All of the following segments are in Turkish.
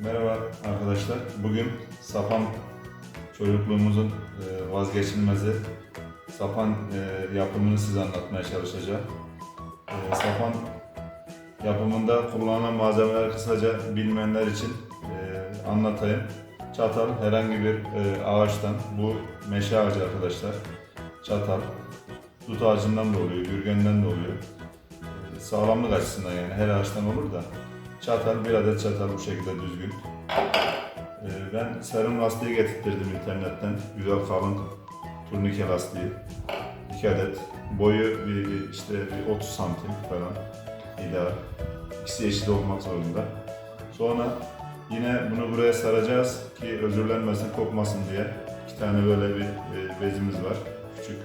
Merhaba arkadaşlar. Bugün sapan çocukluğumuzun e, vazgeçilmezi sapan e, yapımını size anlatmaya çalışacağım. E, Sapan yapımında kullanılan malzemeler kısaca bilmeyenler için anlatayım. Çatal herhangi bir ağaçtan, bu meşe ağacı arkadaşlar. Çatal, dut ağacından da oluyor, gürgenden de oluyor. Sağlamlık açısından yani her ağaçtan olur da. Çatal, bir adet çatal bu şekilde düzgün. Ee, Ben serum lastiği getirttirdim internetten. Güzel kalın turnike lastiği. 2 adet. Boyu bir, işte bir 30 santim falan. İdeal. İkisi eşit olmak zorunda. Sonra yine bunu buraya saracağız ki özürlenmesin, kopmasın diye. İki tane böyle bir bezimiz var. Küçük.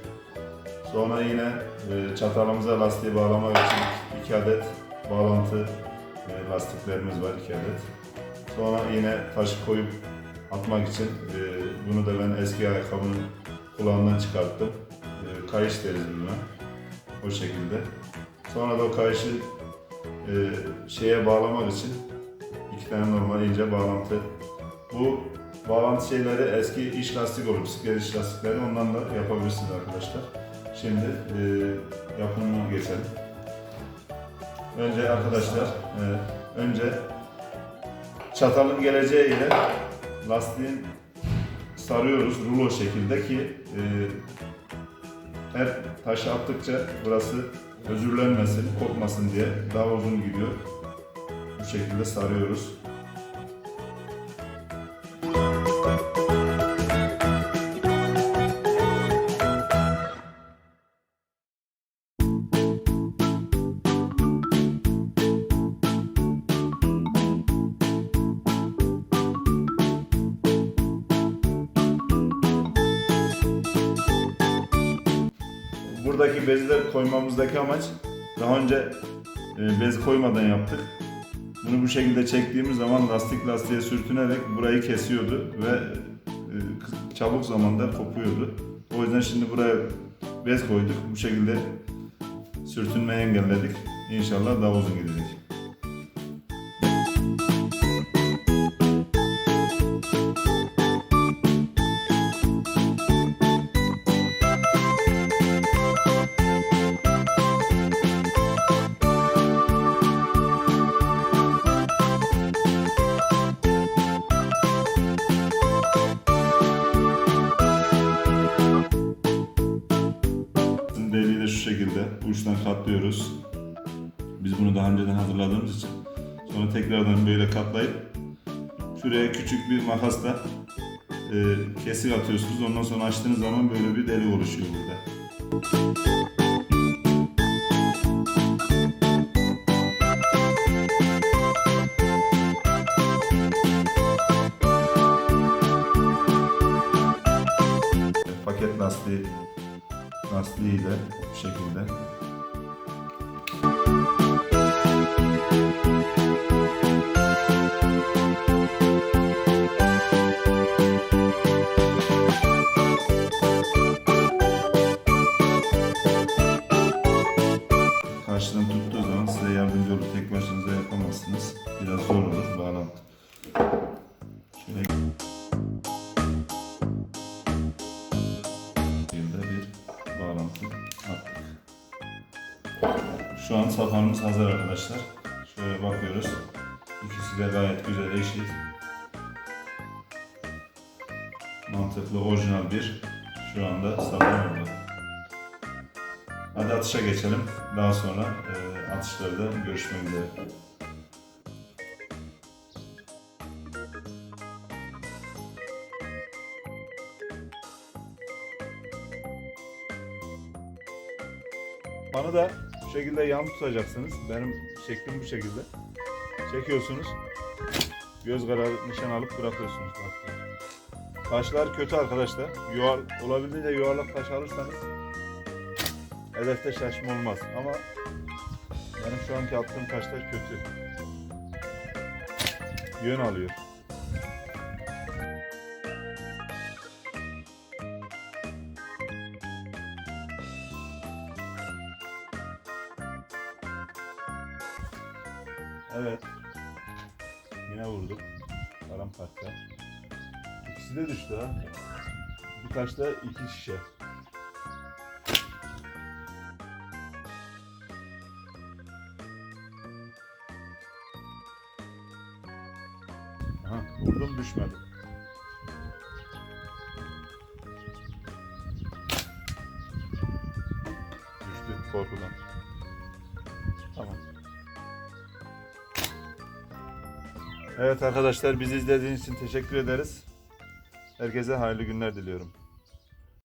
Sonra yine e, çatalımıza lastiği bağlamak için iki adet bağlantı lastiklerimiz var iki adet. Sonra yine taşı koyup atmak için e, bunu da ben eski ayakkabının kulağından çıkarttım. E, kayış deriz buna. O şekilde. Sonra da o kayışı e, şeye bağlamak için iki tane normal ince bağlantı. Bu bağlantı şeyleri eski iş lastik olur, bisiklet iş lastikleri ondan da yapabilirsiniz arkadaşlar. Şimdi e, yapımına geçelim. Önce arkadaşlar, e, önce çatalın geleceği ile lastiğin sarıyoruz rulo şekilde ki e, her taşı attıkça burası özürlenmesin, kopmasın diye daha uzun gidiyor. Bu şekilde sarıyoruz. Buradaki bezleri koymamızdaki amaç daha önce e, bez koymadan yaptık. Bunu bu şekilde çektiğimiz zaman lastik lastiğe sürtünerek burayı kesiyordu ve e, çabuk zamanda kopuyordu. O yüzden şimdi buraya bez koyduk. Bu şekilde sürtünmeyi engelledik. İnşallah daha uzun gidecek. Uçtan katlıyoruz. Biz bunu daha önceden hazırladığımız için. Sonra tekrardan böyle katlayıp şuraya küçük bir makasla e, kesik atıyorsunuz. Ondan sonra açtığınız zaman böyle bir delik oluşuyor burada. Paket lastiği lastiğiyle bu şekilde karşıdan tuttuğu zaman size yardımcı olur. Tek başınıza yapamazsınız. Biraz zor olur bağlantı. Şöyle şekilde bir bağlantı attık. Şu an sapanımız hazır arkadaşlar. Şöyle bakıyoruz. İkisi de gayet güzel eşit. Mantıklı, orijinal bir şu anda sapan oldu. Hadi atışa geçelim. Daha sonra e, atışlarda görüşmek üzere. Bana da bu şekilde yan tutacaksınız. Benim şeklim bu şekilde. Çekiyorsunuz. Göz kararı nişan alıp bırakıyorsunuz. Taşlar kötü arkadaşlar. Yuvar, olabildiğince yuvarlak taş alırsanız hedefte şaşma olmaz. Ama benim şu anki attığım taşlar kötü. Yön alıyor. Evet. Yine vurduk. Paramparça. İkisi de düştü ha. Bir taşta iki şişe. Aha, vurdum düşmedi. Düştü korkudan. Tamam. Evet arkadaşlar bizi izlediğiniz için teşekkür ederiz. Herkese hayırlı günler diliyorum.